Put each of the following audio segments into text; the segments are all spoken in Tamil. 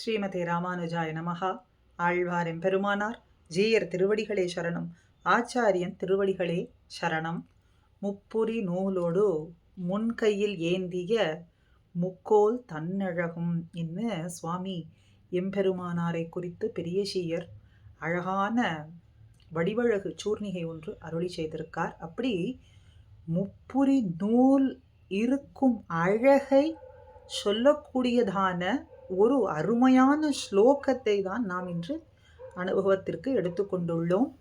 ஸ்ரீமதி ராமானுஜாய நமகா ஆழ்வார் பெருமானார் ஜீயர் திருவடிகளே சரணம். ஆச்சாரியன் திருவடிகளே சரணம். முப்புரி நூலோடு முன்கையில் ஏந்திய முக்கோல் தன்னழகும் என்ன சுவாமி. எம்பெருமானாரை குறித்து பெரிய சீயர் அழகான வடிவழகு சூர்ணிகை ஒன்று அருளி செய்திருக்கார். அப்படி முப்புரி நூல் இருக்கும் அழகை சொல்லக்கூடியதான ஒரு அருமையான ஸ்லோகத்தை தான் நாம் இன்று அனுபவத்திற்கு எடுத்துக்கொண்டுள்ளோம்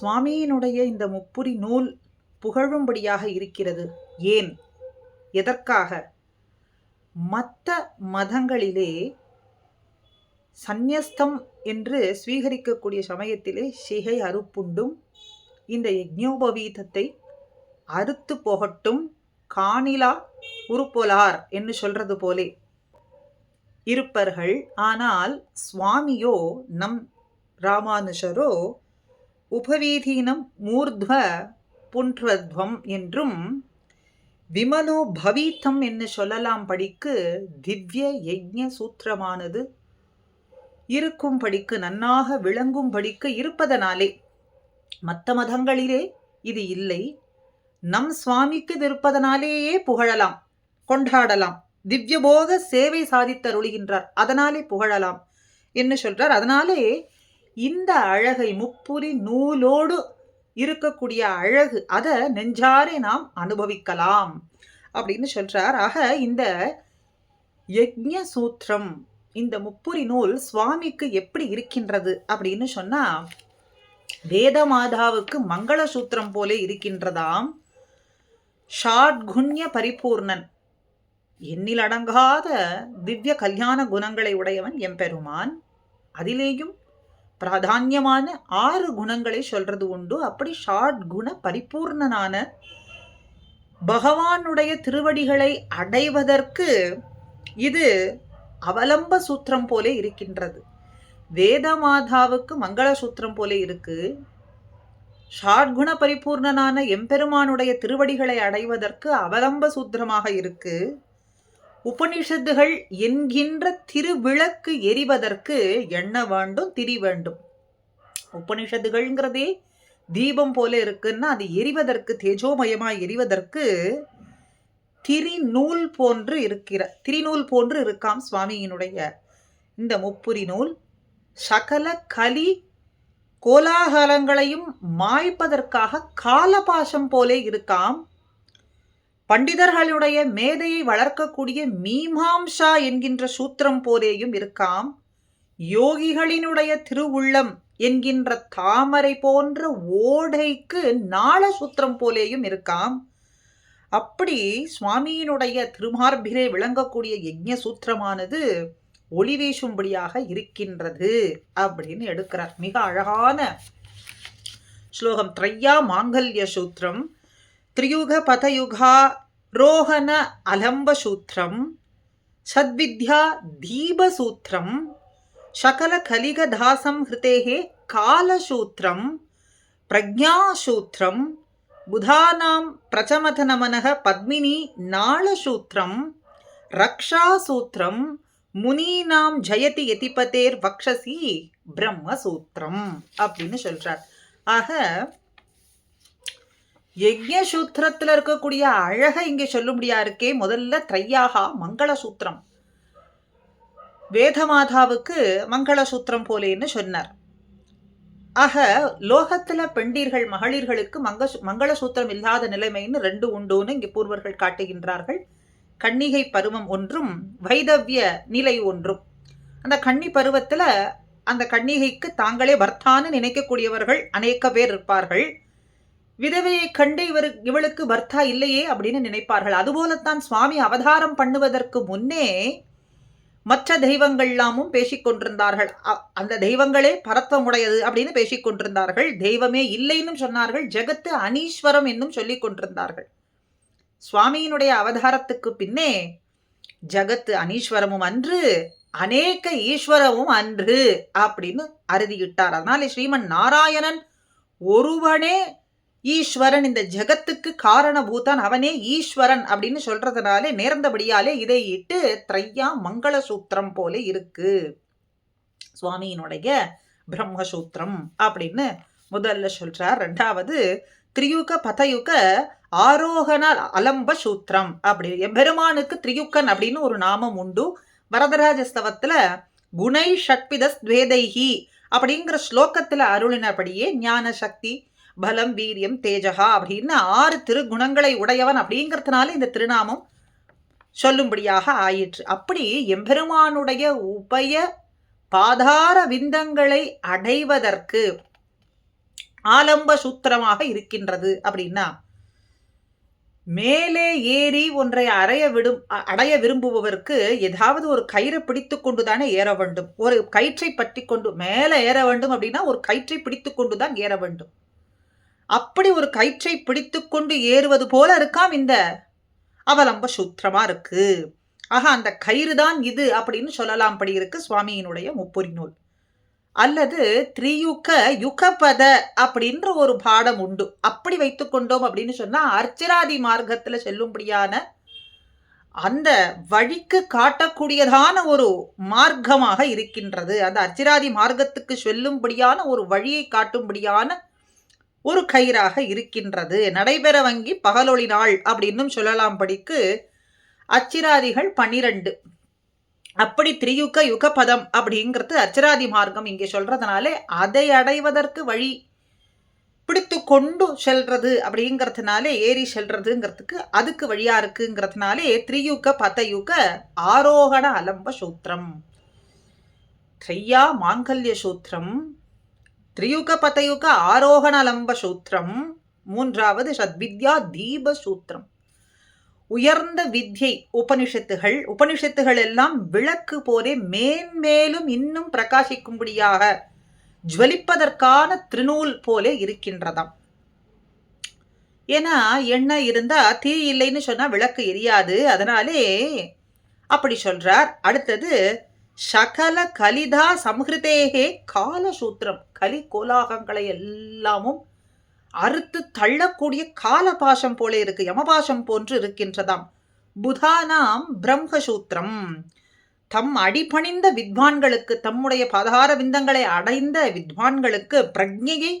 சுவாமியினுடைய இந்த முப்புரி நூல் புகழும்படியாக இருக்கிறது. ஏன்? எதற்காக? மற்ற மதங்களிலே சந்நியஸ்தம் என்று ஸ்வீகரிக்கக்கூடிய சமயத்திலே சிகை அறுப்புண்டும் இந்த யஜ்ஞோபவீதத்தை அறுத்து போகட்டும் காணிலா உருப்பொலார் என்று சொல்றது போலே. இருப்பர்கள். ஆனால் சுவாமியோ நம் ராமானுஷரோ உபவீதீனம் மூர்த்வ புன்றத்வம் என்றும் விமலோ பவீத்தம் என்று சொல்லலாம் படிக்கு திவ்ய யஜ்ய சூத்திரமானது. இருக்கும் படிக்கு நன்னாக விளங்கும் படிக்கு இருப்பதனாலே மற்ற மதங்களிலே இது இல்லை. நம் சுவாமிக்கு இது இருப்பதனாலேயே புகழலாம் கொண்டாடலாம். திவ்யபோக சேவை சாதித்தருளுகின்றார். அதனாலே புகழலாம். என்ன சொல்றார்? அதனாலே இந்த அழகை முப்புரி நூலோடு இருக்கக்கூடிய அழகு அதை நெஞ்சாரே நாம் அனுபவிக்கலாம். அப்படின்னு சொல்றார். ஆக இந்த யஜ்ய சூத்திரம் இந்த முப்புரி நூல் சுவாமிக்கு எப்படி இருக்கின்றது அப்படின்னு சொன்னா வேதமாதாவுக்கு மங்கள சூத்திரம் போலே இருக்கின்றதாம். ஷாட்குண்ய பரிபூர்ணன் எண்ணிலடங்காத திவ்ய கல்யாண குணங்களை உடையவன் எம்பெருமான் அதிலேயும் பிராதான்யமான ஆறு குணங்களை சொல்றது உண்டு. அப்படி ஷாட் குண பரிபூர்ணனான பகவானுடைய திருவடிகளை அடைவதற்கு இது அவலம்ப சூத்திரம் போலே இருக்கின்றது. வேதமாதாவுக்கு மங்கள சூத்திரம் போலே இருக்கு. ஷாட்குண பரிபூர்ணனான எம்பெருமானுடைய திருவடிகளை அடைவதற்கு அவலம்ப சூத்திரமாக இருக்குது உபனிஷத்துகள் என்கின்ற திருவிளக்கு எரிவதற்கு எண்ண வேண்டும் திரி வேண்டும். உபனிஷத்துகள்ங்கிறதே தீபம் போல இருக்குன்னா அது எரிவதற்கு தேஜோமயமாக எரிவதற்கு திரிநூல் போன்று இருக்கிற திரிநூல் போன்று இருக்காம் சுவாமியினுடைய இந்த முப்புரி நூல். சகல கலி கோலாகலங்களையும் மாய்ப்பதற்காக காலபாசம் போலே இருக்காம். பண்டிதர்களுடைய மேதையை வளர்க்கக்கூடிய மீமாம்சா என்கின்ற சூத்திரம் போலேயும் இருக்காம். யோகிகளினுடைய திருவுள்ளம் என்கின்ற தாமரை போன்ற ஓடைக்கு நாள சூத்திரம் போலேயும் இருக்காம். அப்படி சுவாமியினுடைய திருமார்பிலே விளங்கக்கூடிய யஜ்ய சூத்திரமானது ஒளி வீசும்படியாக இருக்கின்றது அப்படின்னு எடுக்கிறார். மிக அழகான ஸ்லோகம் த்ரையா மாங்கல்ய சூத்திரம். त्रियुग पथयुगा रोहन अलम्बसूत्रं सद्विद्या दीपसूत्रं शकलकलिगदासं हृतेः कालसूत्रं प्रज्ञासूत्रं बुधानां प्रचमथनमनः पद्मिनी नाळसूत्रं रक्षासूत्रं முனீனாம் ஜெயதி எதிபதேர் வக்ஷசி பிரம்மசூத்திரம் அப்படின்னு சொல்றார் ஆக யஜ்ய சூத்திரத்தில் இருக்கக்கூடிய அழகை இங்கே சொல்லும்படியா இருக்கே முதல்ல த்ரையாகா மங்கள சூத்திரம் வேதமாதாவுக்கு மங்கள சூத்திரம் போலேன்னு சொன்னார். ஆக லோகத்துல பெண்டீர்கள் மகளிர்களுக்கு மங்க மங்கள சூத்திரம் இல்லாத நிலைமைன்னு ரெண்டு உண்டுன்னு இங்கே பூர்வர்கள் காட்டுகின்றார்கள். கன்னிகை பருவம் ஒன்றும் வைதவிய நிலை ஒன்றும். அந்த கன்னி பருவத்துல அந்த கன்னிகைக்கு தாங்களே பர்த்தான்னு நினைக்கக்கூடியவர்கள் அநேக பேர் இருப்பார்கள். விதவையை கண்டு இவர் இவளுக்கு பர்த்தா இல்லையே அப்படின்னு நினைப்பார்கள். அதுபோலத்தான் சுவாமி அவதாரம் பண்ணுவதற்கு முன்னே மற்ற தெய்வங்கள்லாமும் பேசிக்கொண்டிருந்தார்கள். அந்த தெய்வங்களே பரத்தமுடையது அப்படின்னு பேசிக்கொண்டிருந்தார்கள். தெய்வமே இல்லைன்னு சொன்னார்கள். ஜெகத்து அனீஸ்வரம் என்னும் சொல்லி கொண்டிருந்தார்கள் சுவாமியினுடைய அவதாரத்துக்கு பின்னே ஜகத்து அனீஸ்வரமும் அன்று அநேக ஈஸ்வரமும் அன்று அப்படின்னு அறுதியிட்டார். அதனாலே ஸ்ரீமன் நாராயணன் ஒருவனே ஈஸ்வரன் இந்த ஜெகத்துக்கு காரணபூதான் அவனே ஈஸ்வரன் அப்படின்னு சொல்றதுனாலே நேர்ந்தபடியாலே இதை இட்டு திரையா மங்கள சூத்திரம் போல இருக்கு. சுவாமியினுடைய பிரம்மசூத்திரம் அப்படின்னு முதல்ல சொல்றார். ரெண்டாவது திரியுக பதயுக ஆரோகண அலம்ப சூத்திரம் அப்படி. எம்பெருமானுக்கு திரியுக்கன் அப்படின்னு ஒரு நாமம் உண்டு. வரதராஜ ஸ்தவத்துல குணை ஷட்பிதஸ்வேதைஹி அப்படிங்கிற ஸ்லோகத்துல அருளினபடியே ஞான சக்தி பலம் வீரியம் தேஜகா அப்படின்னு ஆறு திருகுணங்களை உடையவன் அப்படிங்கிறதுனால இந்த திருநாமம் சொல்லும்படியாக ஆயிற்று. அப்படி எம்பெருமானுடைய உபய பாதார விந்தங்களை அடைவதற்கு ஆலம்ப சூத்திரமாக இருக்கின்றது அப்படின்னா மேலே ஏறி ஒன்றை அறைய விடும் அடைய விரும்புபவருக்கு ஏதாவது ஒரு கயிறை பிடித்து கொண்டுதானே ஏற வேண்டும். ஒரு கயிற்றை பற்றி கொண்டு மேலே ஏற வேண்டும் அப்படின்னா ஒரு கயிற்றை பிடித்து கொண்டுதான் ஏற வேண்டும். அப்படி ஒரு கயிற்றை பிடித்து கொண்டு ஏறுவது போல இருக்காம் இந்த அவலம்ப சூத்திரமா இருக்கு. ஆக அந்த கயிறு தான் இது அப்படின்னு சொல்லலாம் படி இருக்கு சுவாமியினுடைய முப்பொறி நூல். அல்லது த்ரியுக யுகபத அப்படின்ற ஒரு பாடம் உண்டு. அப்படி வைத்துக்கொண்டோம் அப்படின்னு சொன்னா அர்ச்சராதி மார்க்கத்துல செல்லும்படியான அந்த வழிக்கு காட்டக்கூடியதான ஒரு மார்க்கமாக இருக்கின்றது. அந்த அர்ச்சிராதி மார்க்கத்துக்கு செல்லும்படியான ஒரு வழியை காட்டும்படியான ஒரு கயிறாக இருக்கின்றது. நடைபெற வங்கி பகலொளி நாள் அப்படின்னும் சொல்லலாம் படிக்கு. அச்சிராதிகள் பன்னிரண்டு. அப்படி திரியுக யுக பதம் அப்படிங்கிறது அச்சராதி மார்க்கம் இங்கே சொல்றதுனாலே அதை அடைவதற்கு வழி பிடித்து கொண்டு செல்றது அப்படிங்கிறதுனாலே ஏறி செல்றதுங்கிறதுக்கு அதுக்கு வழியா இருக்குங்கிறதுனாலே திரியுக பதயுக ஆரோகண அலம்ப சூத்திரம் த்ரையா மாங்கல்ய சூத்திரம். திரியுக பதயுக ஆரோகணலம்ப சூத்திரம் மூன்றாவது சத்வித்யா தீப சூத்திரம் உயர்ந்த வித்யை உபனிஷத்துகள் உபனிஷத்துகள் எல்லாம் விளக்கு போரே மேன்மேலும் இன்னும் பிரகாசிக்கும்படியாக ஜுவலிப்பதற்கான திருநூல் போலே இருக்கின்றதாம். ஏன்னா எண்ணெய் இருந்தா தீ இல்லைன்னு சொன்னா விளக்கு எரியாது. அதனாலே அப்படி சொல்றார். அடுத்தது சகல கலிதா சம்ஹிருதேகே காலசூத்திரம் கலி கோலாகங்களை எல்லாமும் அறுத்து தள்ளக்கூடிய காலபாஷம் போல இருக்கு யமபாஷம் போன்று இருக்கின்றதாம். புதானாம் பிரம்மசூத்திரம். தம் அடிபணிந்த வித்வான்களுக்கு தம்முடைய பதார விந்தங்களை அடைந்த வித்வான்களுக்கு பிரஜையை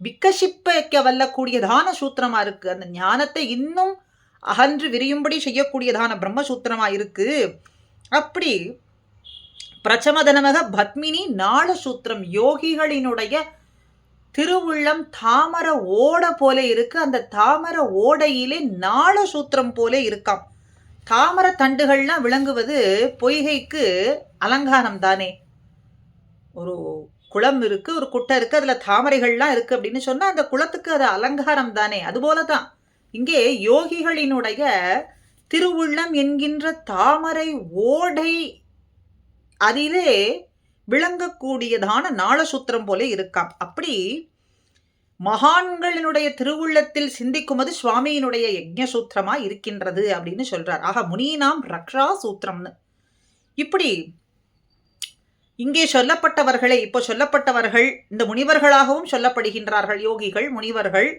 விக்கசிப்பிக்க வல்லக்கூடியதான சூத்திரமா இருக்கு. அந்த ஞானத்தை இன்னும் அகன்று விரியும்படி செய்யக்கூடியதான பிரம்மசூத்திரமா இருக்கு. அப்படி பிரச்சமதனமக பத்மினி நாளசூத்திரம் யோகிகளினுடைய திருவுள்ளம் தாமர ஓட போல இருக்கு. அந்த தாமர ஓடையிலே நாளசூத்திரம் போல இருக்காம். தாமர தண்டுகள்லாம் விளங்குவது பொய்கைக்கு அலங்காரம் தானே. ஒரு குளம் இருக்கு ஒரு குட்டை இருக்கு அதுல தாமரைகள்லாம் இருக்கு அப்படின்னு சொன்னா அந்த குளத்துக்கு அது அலங்காரம் தானே. அதுபோலதான் இங்கே யோகிகளினுடைய திருவுள்ளம் என்கின்ற தாமரை ஓடை அதிலே விளங்கக்கூடியதான நாளசூத்திரம் போல இருக்காம். அப்படி மகான்களினுடைய திருவுள்ளத்தில் சிந்திக்குமது சுவாமியினுடைய யஜ்ஞசூத்திரமா இருக்கின்றது அப்படின்னு சொல்றார். ஆக முனீனாம் ரக்ஷா சூத்திரம்னு இப்படி இங்கே சொல்லப்பட்டவர்களை இப்போ சொல்லப்பட்டவர்கள் இந்த முனிவர்களாகவும் சொல்லப்படுகின்றார்கள். யோகிகள் முனிவர்கள்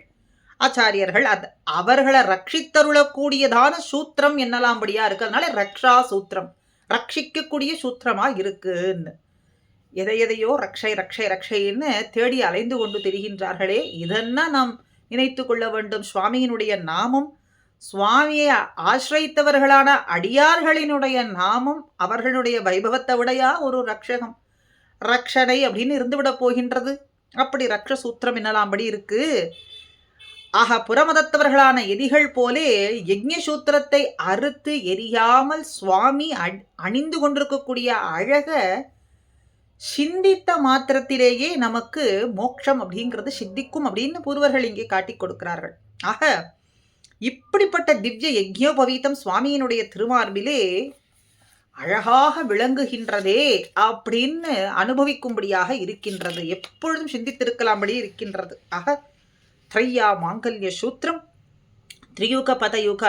ஆச்சாரியர்கள் அது அவர்களை ரட்சித்தருளக்கூடியதான சூத்திரம் என்னலாம்படியா இருக்கு. அதனால ரக்ஷா சூத்திரம் ரட்சிக்கக்கூடிய சூத்திரமா இருக்குன்னு. எதை எதையோ ரக்ஷை ரக்ஷை ரக்ஷைன்னு தேடி அலைந்து கொண்டு திரிகின்றார்களே இதென்ன நாம் நினைத்து கொள்ள வேண்டும்? சுவாமியினுடைய நாமம் சுவாமியை ஆசிரித்தவர்களான அடியார்களினுடைய நாமம் அவர்களுடைய வைபவத்தை விடையா ஒரு ரக்ஷகம் ரக்ஷனை அப்படின்னு இருந்துவிட போகின்றது. அப்படி ரக்ஷ சூத்திரம் என்னலாம்படி இருக்கு? ஆக புறமதத்தவர்களான எதிகள் போலே யஜ்ய சூத்திரத்தை அறுத்து எரியாமல் சுவாமி அணிந்து கொண்டிருக்கக்கூடிய அழக சிந்தித்த மாத்திரத்திலேயே நமக்கு மோட்சம் அப்படிங்கிறது சித்திக்கும் அப்படின்னு பூர்வர்கள் இங்கே காட்டி கொடுக்கிறார்கள். ஆக இப்படிப்பட்ட திவ்ய யஜ்யோபவீதம் சுவாமியினுடைய திருமார்பிலே அழகாக விளங்குகின்றதே அப்படின்னு அனுபவிக்கும்படியாக இருக்கின்றது. எப்பொழுதும் சிந்தித்திருக்கலாம்படி இருக்கின்றது. ஆக த்ரையா மாங்கல்ய சூத்திரம் திரியுக பதயுக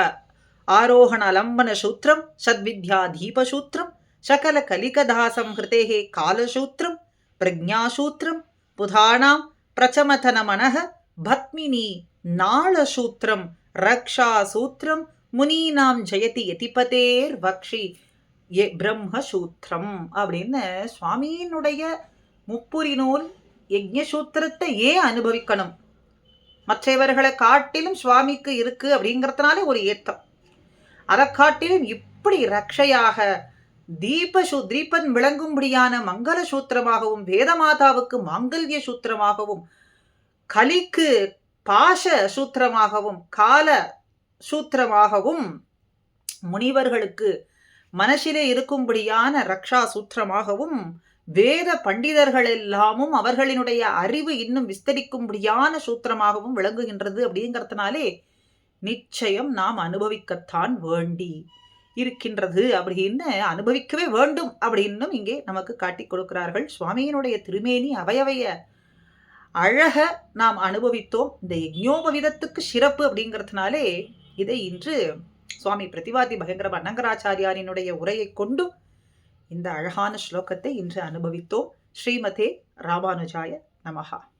ஆரோகண அலம்பன சூத்திரம் சத்வித்யா தீபசூத்திரம் சகல கலிகதாசம் ஹிருதேகே காலசூத்திரம் பிரஜாசூத்திரம் புதானாம் பிரச்சமதன மனக பத்மினி நாளசூத்திரம் ரக்ஷா சூத்திரம் முனீனாம் ஜெயதி யதிபதேர் வக்ஷி எ பிரம்மசூத்திரம் அப்படின்னு சுவாமியினுடைய முப்புரி நூல் யஜ்ஞசூத்திரத்தை ஏன் அனுபவிக்கணும்? மற்றவர்களை காட்டிலும் சுவாமிக்கு இருக்கு அப்படிங்கிறதுனால ஒரு ஏத்தம் அதை காட்டிலும் இப்படி ரக்ஷையாக தீபசு தீபன் விளங்கும்படியான மங்கள சூத்திரமாகவும் வேதமாதாவுக்கு மாங்கல்ய சூத்திரமாகவும் கலிக்கு பாச சூத்திரமாகவும் கால சூத்திரமாகவும் முனிவர்களுக்கு மனசிலே இருக்கும்படியான ரக்ஷா சூத்திரமாகவும் வேத பண்டிதர்கள் எல்லாமும் அவர்களினுடைய அறிவு இன்னும் விஸ்தரிக்கும்படியான சூத்திரமாகவும் விளங்குகின்றது அப்படிங்கிறதுனாலே நிச்சயம் நாம் அனுபவிக்கத்தான் வேண்டி இருக்கின்றது. அப்படின்னு அனுபவிக்கவே வேண்டும் அப்படின்னும் இங்கே நமக்கு காட்டிக் கொடுக்கிறார்கள். சுவாமியினுடைய திருமேனி அவையவைய அழக நாம் அனுபவித்தோம். இந்த யஜ்ஞோபவிதத்துக்கு சிறப்பு அப்படிங்கிறதுனாலே இதை இன்று சுவாமி பிரதிவாதி பயங்கர அனங்கராச்சாரியாரினுடைய உரையை கொண்டு இந்த அழகான ஸ்லோகத்தை இன்று அனுபவித்தோம். ஸ்ரீமதே ராமானுஜாய நமகா